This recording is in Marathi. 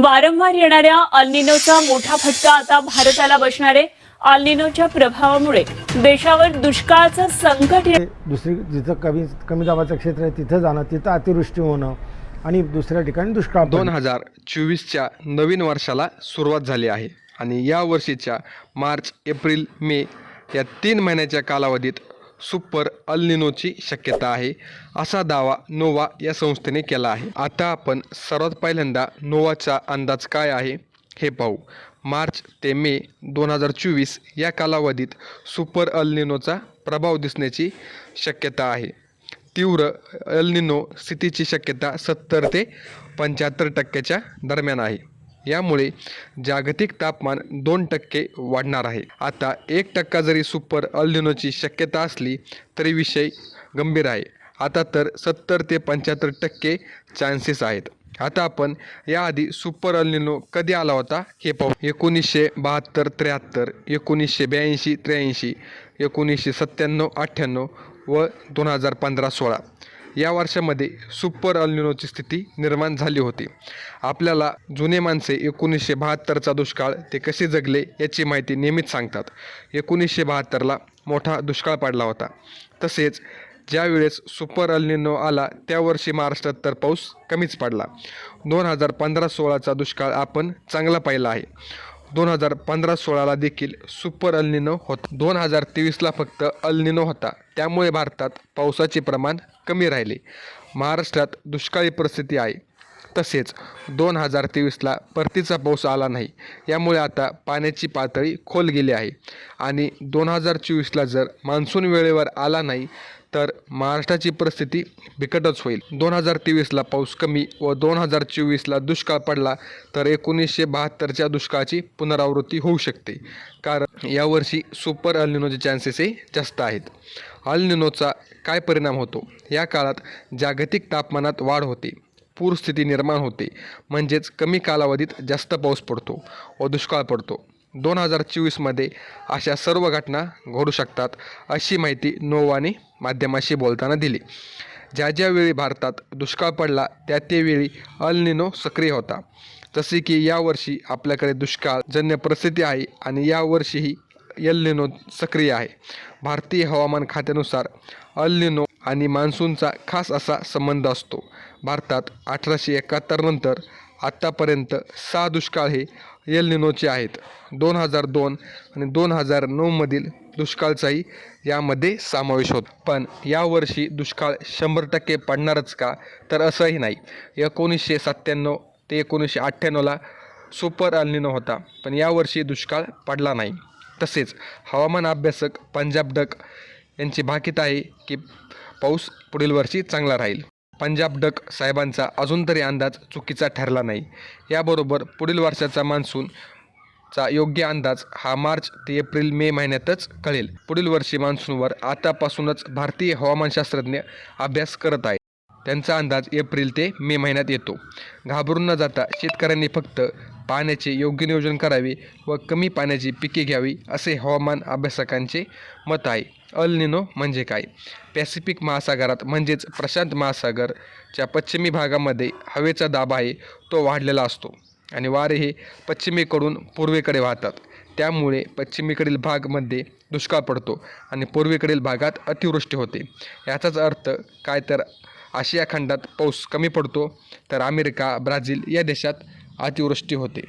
वारंवार येणाऱ्या अल्निनोचा मोठा फटका आता भारताला बसणार आहे अल्निनोच्या प्रभावामुळे देशावर दुष्काळाचं संकट ये- दुसरी जिथं कमी कमी दाबाचं क्षेत्र आहे तिथं जाणं तिथं अतिवृष्टी होणं आणि दुसऱ्या ठिकाणी दुष्काळ दोन पडणं. हजार चोवीसच्या नवीन वर्षाला सुरुवात झाली आहे आणि या वर्षीच्या मार्च एप्रिल मे या तीन महिन्याच्या कालावधीत सुपर अल्निनोची शक्यता आहे. असा दावा नोवा या संस्थेने केला आहे. आता आपण सर्वात पहिल्यांदा नोवाचा अंदाज काय आहे हे पाहू. मार्च ते मे दोन हजार चोवीस या कालावधीत सुपर अल्निनोचा प्रभाव दिसण्याची शक्यता आहे. तीव्र अल्निनो स्थितीची शक्यता सत्तर ते पंच्याहत्तर टक्क्याच्या दरम्यान आहे. यामुळे जागतिक तापमान दोन टक्के वाढणार आहे. आता एक टक्का जरी सुपर अल्निनोची शक्यता असली तरी विषय गंभीर आहे. आता तर सत्तर ते पंच्याहत्तर टक्के चान्सेस आहेत. आता आपण याआधी सुपर अल्निनो कधी आला होता हे पाहू. एकोणीसशे बहात्तर त्र्याहत्तर एकोणीसशे ब्याऐंशी त्र्याऐंशी एकोणीसशे सत्त्याण्णव अठ्ठ्याण्णव व दोन हजार पंधरा सोळा. या वर्षामध्ये सुपर अल्निनोची स्थिती निर्माण झाली होती. आपल्याला जुने माणसे एकोणीसशे बहात्तरचा दुष्काळ ते कसे जगले याची माहिती नेहमीच सांगतात. एकोणीसशे बहात्तरला मोठा दुष्काळ पडला होता. तसेच ज्यावेळेस सुपर अल्निनो आला त्या वर्षी महाराष्ट्रात तर पाऊस कमीच पडला. दोन हजार पंधरा सोळाचा दुष्काळ आपण चांगला पाहिला आहे. दोन हजार पंधरा सोळाला देखील सुपर अल्निनो होता. दोन हजार तेवीसला फक्त अल्निनो होता. त्यामुळे भारतात पावसाचे प्रमाण कमी राहिले. महाराष्ट्रात दुष्काळी परिस्थिती आहे. तसेच दोन हजार तेवीसला परतीचा पाऊस आला नाही. यामुळे आता पाण्याची पातळी खोल गेली आहे. आणि दोन हजार चोवीसला जर मान्सून वेळेवर आला नाही तर महाराष्ट्राची परिस्थिती बिकटच होईल. दोन हजार तेवीसला पाऊस कमी व दोन हजार चोवीसला दुष्काळ पडला तर एकोणीसशे बहात्तरच्या दुष्काळाची पुनरावृत्ती होऊ शकते. कारण यावर्षी सुपर अल्निनोचे चान्सेसही जास्त आहेत. अल्निनोचा काय परिणाम होतो? या काळात जागतिक तापमानात वाढ होते. पूरस्थिती निर्माण होते. म्हणजेच कमी कालावधीत जास्त पाऊस पडतो व दुष्काळ पडतो. दोन हजार चोवीसमध्ये अशा सर्व घटना घडू शकतात अशी माहिती नोवाने माध्यमाशी बोलताना दिली. ज्या ज्यावेळी भारतात दुष्काळ पडला त्या त्यावेळी अल्निनो सक्रिय होता. जसे की यावर्षी आपल्याकडे दुष्काळजन्य परिस्थिती आहे आणि यावर्षीही एल्निनो सक्रिय आहे. भारतीय हवामान खात्यानुसार अल्निनो आणि मान्सूनचा खास असा संबंध असतो. भारतात अठराशे एकाहत्तर नंतर आत्तापर्यंत सहा दुष्काळ हे एल्निनोचे आहेत. दोन हजार दोन आणि दोन हजार नऊमधील दुष्काळचाही यामध्ये समावेश होतो. पण यावर्षी दुष्काळ शंभर टक्के पडणारच का? तर असंही नाही. एकोणीसशे सत्त्याण्णव ते एकोणीसशे अठ्ठ्याण्णवला सुपर अल्निनो होता. पण यावर्षी दुष्काळ पडला नाही. तसेच हवामान अभ्यासक पंजाब डक यांची भाकीत आहे की पाऊस पुढील वर्षी चांगला राहील. पंजाब डक साहेबांचा अजून तरी अंदाज चुकीचा ठरला नाही. याबरोबर पुढील वर्षाचा मान्सून चा योग्य अंदाज हा मार्च ते एप्रिल मे महिन्यातच कळेल. पुढील वर्षी मान्सूनवर आतापासूनच भारतीय हवामानशास्त्रज्ञ अभ्यास करत आहेत. त्यांचा अंदाज एप्रिल ते मे महिन्यात येतो. घाबरून न जाता शेतकऱ्यांनी फक्त पाण्याचे योग्य नियोजन करावे व कमी पाण्याची पिके घ्यावी असे हवामान अभ्यासकांचे मत आहे. अल निनो म्हणजे काय? पॅसिफिक महासागरात म्हणजेच प्रशांत महासागरच्या पश्चिमी भागामध्ये हवेचा दाब आहे तो वाढलेला असतो. आणि वारे हे पश्चिमेकडून पूर्वेकडे वाहतात. त्यामुळे पश्चिमेकडील भागमध्ये दुष्काळ पडतो आणि पूर्वेकडील भागात अतिवृष्टी होते. याचाच अर्थ काय तर आशिया खंडात पाऊस कमी पडतो तर अमेरिका ब्राझील या देशात अतिवृष्टी होते.